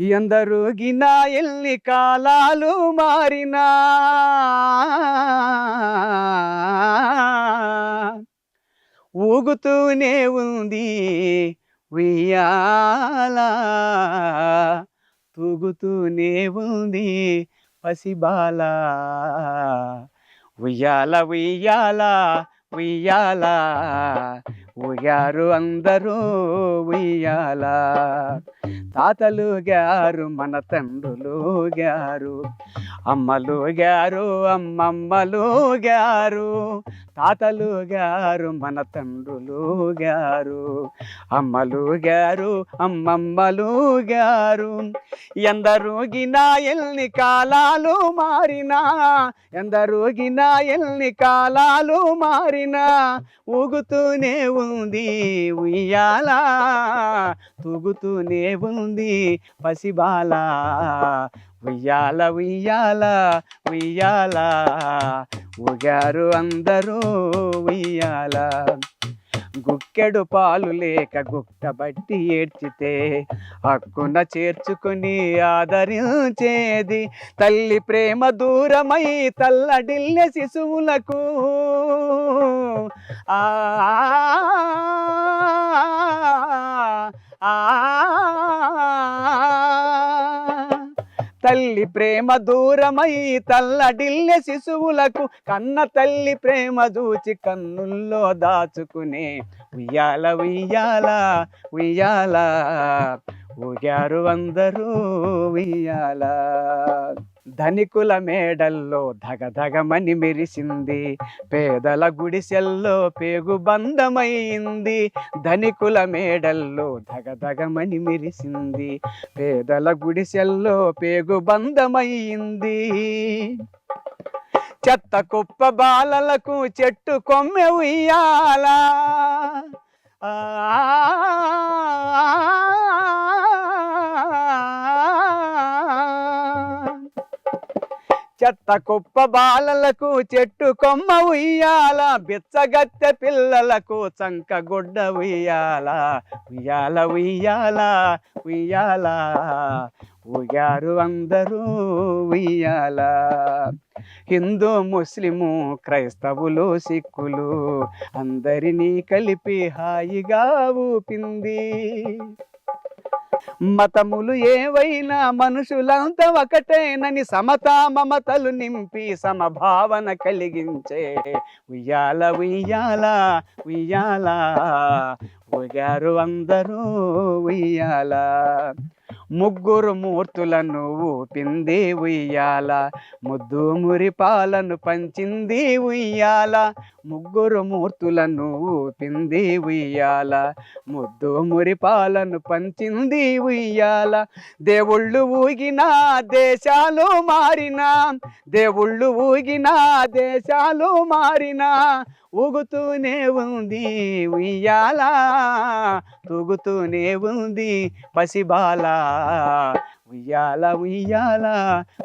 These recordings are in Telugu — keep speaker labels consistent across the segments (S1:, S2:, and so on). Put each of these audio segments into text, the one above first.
S1: ఎందరు గినా ఎల్లి కాలాలు మారినా. ఊగుతూనే ఉంది ఉయ్యాల. తూగుతూనే ఉంది పసిబాల. ఉయ్యాల ఉయ్యాల ఉయ్యాల. ఉయ్యారు అందరూ ఉయ్యాల. తాతలు గారు మన తండ్రులు గారు అమ్మలు గారు అమ్మమ్మలు గారు. తాతలు గారు మన తండ్రులు గారు అమ్మలు గారు అమ్మమ్మలు గారు ఎందరు గినా ఎల్ని కాలాలు మారినా ఎందరు గినా ఎల్ని కాలాలు మారినా ఊగుతూనే ఉంది ఉయ్యాల తూగుతూనే ఉంది పసిబాల. ఉయ్యాల ఉయ్యాల ఉయ్యాల. ఊగారు అందరూ ఉయ్యాల. గుక్కెడు పాలు లేక గుట్టబట్టి ఏడ్చితే హక్కున చేర్చుకుని ఆదరించేది తల్లి ప్రేమ దూరమై తల్లడిల్లె శిశువులకు. ఆ. తల్లి ప్రేమ దూరమై తల్లడిల్లె శిశువులకు కన్న తల్లి ప్రేమ దూచి కన్నుల్లో దాచుకునే ఉయ్యాల ఉయ్యాల ఉయ్యాల. ఊగారు అందరూ ఉయ్యాల. ధనికుల మేడల్లో ధగధగమని మెరిసింది. పేదల గుడిసెల్లో పేగు బంధమైంది ధనికుల మేడల్లో ధగధగమని మెరిసింది. పేదల గుడిసెల్లో పేగు బంధమైంది చెత్త కుప్ప బాలలకు చెట్టు కొమ్మె ఉయ్యాలా. చెత్త కుప్ప బాలలకు చెట్టు కొమ్మ ఉయ్యాల బిచ్చగత్తె పిల్లలకు చంక గుడ్డ ఉయ్యాల. ఉయ్యాల ఉయ్యాల ఉయ్యాల. ఉయ్యారు అందరూ ఉయ్యాల. హిందూ ముస్లిము క్రైస్తవులు సిక్కులు అందరినీ కలిపి హాయిగా ఊపింది. మతములు ఏవైనా మనుషులంతా ఒకటేనని సమతా మమతలు నింపి సమభావన కలిగించే. ఉయ్యాల ఉయ్యాల ఉయ్యాల. ఊగారు అందరూ ఉయ్యాల. ముగ్గురు మూర్తులను ఊపింది ఉయ్యాల. ముద్దు మురిపాలను పంచింది ఉయ్యాల. ముగ్గురు మూర్తులను ఊపింది ఉయ్యాల. ముద్దు మురిపాలను పంచింది ఉయ్యాల. దేవుళ్ళు ఊగిన దేశాలు మారినా. దేవుళ్ళు ఊగిన దేశాలు మారినా. ఊగుతూనే ఉంది ఉయ్యాల. తూగుతూనే ఉంది పసిబాల. ఉయ్యాల ఉయ్యాల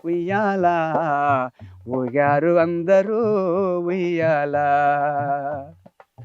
S1: ఉయ్యాల. ఊగారు అందరూ ఉయ్యాల.